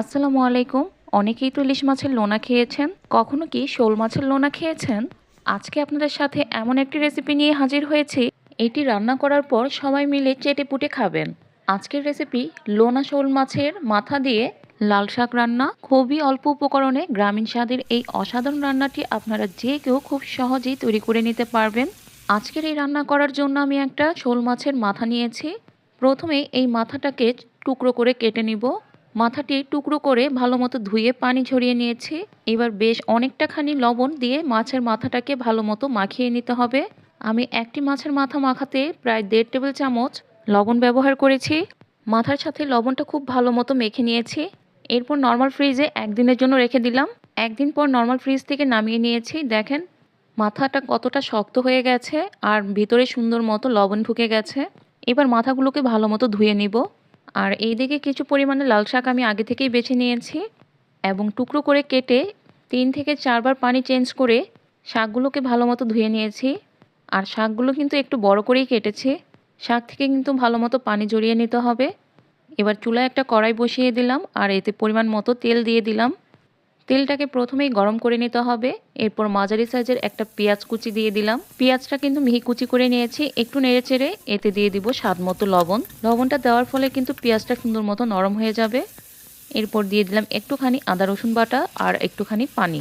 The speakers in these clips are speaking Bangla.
আসসালামু আলাইকুম। অনেকেই তো ইলিশ মাছের লোনা খেয়েছেন। কখনো কি শোল মাছের লোনা খেয়েছেন? আজকে আপনাদের সাথে এমন একটি রেসিপি নিয়ে হাজির হয়েছি। এটি রান্না করার পর সবাই মিলে চেটে পুটে খাবেন। আজকের রেসিপি লোনা শোল মাছের মাথা দিয়ে লাল শাক রান্না। খুবই অল্প উপকরণে গ্রামীণ স্বাদের এই অসাধারণ রান্নাটি আপনারা যে কেউ খুব সহজেই তৈরি করে নিতে পারবেন। আজকের এই রান্না করার জন্য আমি একটা শোল মাছের মাথা নিয়েছি। প্রথমে এই মাথাটাকে টুকরো করে কেটে নিব। মাথাটি টুকরো করে ভালো মতো ধুয়ে পানি ঝরিয়ে নিয়েছি। এবার বেশ অনেকটাখানি লবণ দিয়ে মাছের মাথাটাকে ভালো মতো মাখিয়ে নিতে হবে। আমি একটি মাছের মাথা মাখাতে প্রায় দেড় টেবিল চামচ লবণ ব্যবহার করেছি। মাথার সাথে লবণটা খুব ভালো মতো মেখে নিয়েছি। এরপর নর্মাল ফ্রিজে একদিনের জন্য রেখে দিলাম। একদিন পর নর্মাল ফ্রিজ থেকে নামিয়ে নিয়েছি। দেখেন, মাথাটা কতটা শক্ত হয়ে গেছে আর ভিতরে সুন্দর মতো লবণ ঢুকে গেছে। এবার মাথাগুলোকে ভালো মতো ধুয়ে নিব। আর এই দিকে কিছু পরিমাণে লাল শাক আমি আগে থেকেই বেছে নিয়েছি এবং টুকরো করে কেটে তিন থেকে চারবার পানি চেঞ্জ করে শাকগুলোকে ভালো মতো ধুয়ে নিয়েছি। আর শাকগুলো কিন্তু একটু বড় করেই কেটেছি। শাক থেকে কিন্তু ভালো মতো পানি জড়িয়ে নিতে হবে। এবার চুলায় একটা কড়াই বসিয়ে দিলাম আর এতে পরিমাণ মতো তেল দিয়ে দিলাম। তেলটাকে প্রথমেই গরম করে নিতে হবে। এরপর মাঝারি সাইজের একটা পেঁয়াজ কুচি দিয়ে দিলাম। পেঁয়াজটা কিন্তু মিহি কুচি করে নিয়েছি। একটু নেড়ে চেড়ে এতে দিয়ে দিব স্বাদ মতো লবণ। লবণটা দেওয়ার ফলে কিন্তু পেঁয়াজটা সুন্দর মতো নরম হয়ে যাবে। এরপর দিয়ে দিলাম একটুখানি আদা, রসুন বাটা আর একটুখানি পানি।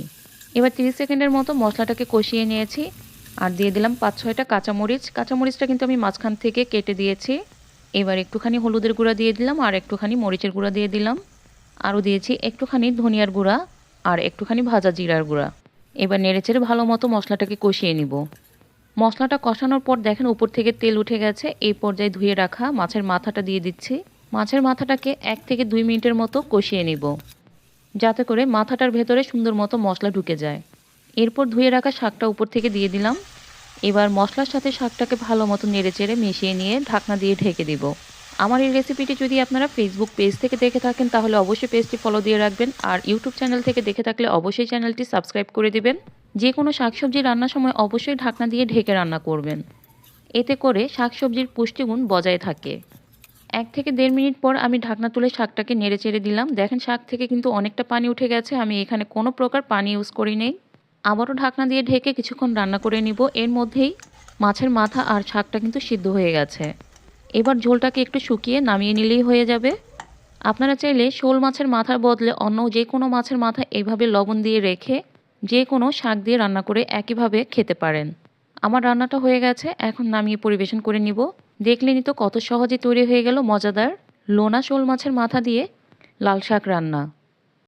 এবার তিরিশ সেকেন্ডের মতো মশলাটাকে কষিয়ে নিয়েছি। আর দিয়ে দিলাম পাঁচ ছয়টা কাঁচামরিচ। কাঁচামরিচটা কিন্তু আমি মাঝখান থেকে কেটে দিয়েছি। এবার একটুখানি হলুদের গুঁড়া দিয়ে দিলাম আর একটুখানি মরিচের গুঁড়া দিয়ে দিলাম। আরও দিয়েছি একটুখানি ধনিয়ার গুঁড়া। আর একটুখানি ভাজা জিরার গুঁড়া। এবার নেড়েচেড়ে ভালো মতো মশলাটাকে কষিয়ে নিব। মশলাটা কষানোর পর দেখেন উপর থেকে তেল উঠে গেছে। এই পর্যায়ে ধুয়ে রাখা মাছের মাথাটা দিয়ে দিচ্ছি। মাছের মাথাটাকে এক থেকে দুই মিনিটের মতো কষিয়ে নিব। যাতে করে মাথাটার ভেতরে সুন্দর মতো মশলা ঢুকে যায়। এরপর ধুয়ে রাখা শাকটা উপর থেকে দিয়ে দিলাম। এবার মশলার সাথে শাকটাকে ভালো মতো নেড়ে চেড়ে মিশিয়ে নিয়ে ঢাকনা দিয়ে ঢেকে দিব। আমার এই রেসিপিটি যদি আপনারা ফেসবুক পেজ থেকে দেখে থাকেন, তাহলে অবশ্যই পেজটি ফলো দিয়ে রাখবেন। আর ইউটিউব চ্যানেল থেকে দেখে থাকলে অবশ্যই চ্যানেলটি সাবস্ক্রাইব করে দিবেন। যে কোনো শাকসবজি রান্নার সময় অবশ্যই ঢাকনা দিয়ে ঢেকে রান্না করবেন। এতে করে শাকসবজির পুষ্টিগুণ বজায় থাকে। এক থেকে দেড় মিনিট পর আমি ঢাকনা তুলে শাকটাকে নেড়ে চেড়ে দিলাম। দেখেন শাক থেকে কিন্তু অনেকটা পানি উঠে গেছে। আমি এখানে কোনো প্রকার পানি ইউজ করি নেই। আবারও ঢাকনা দিয়ে ঢেকে কিছুক্ষণ রান্না করে নিব। এর মধ্যেই মাছের মাথা আর শাকটা কিন্তু সিদ্ধ হয়ে গেছে। এবার ঝোলটাকে একটু শুকিয়ে নামিয়ে নিলেই হয়ে যাবে। আপনারা চাইলে শোল মাছের মাথার বদলে অন্য যে কোনো মাছের মাথা এইভাবে লবণ দিয়ে রেখে যে কোনো শাক দিয়ে রান্না করে একইভাবে খেতে পারেন। আমার রান্নাটা হয়ে গেছে, এখন নামিয়ে পরিবেশন করে নিব। দেখলেনই তো কত সহজে তৈরি হয়ে গেল মজাদার লোনা শোল মাছের মাথা দিয়ে লাল শাক রান্না।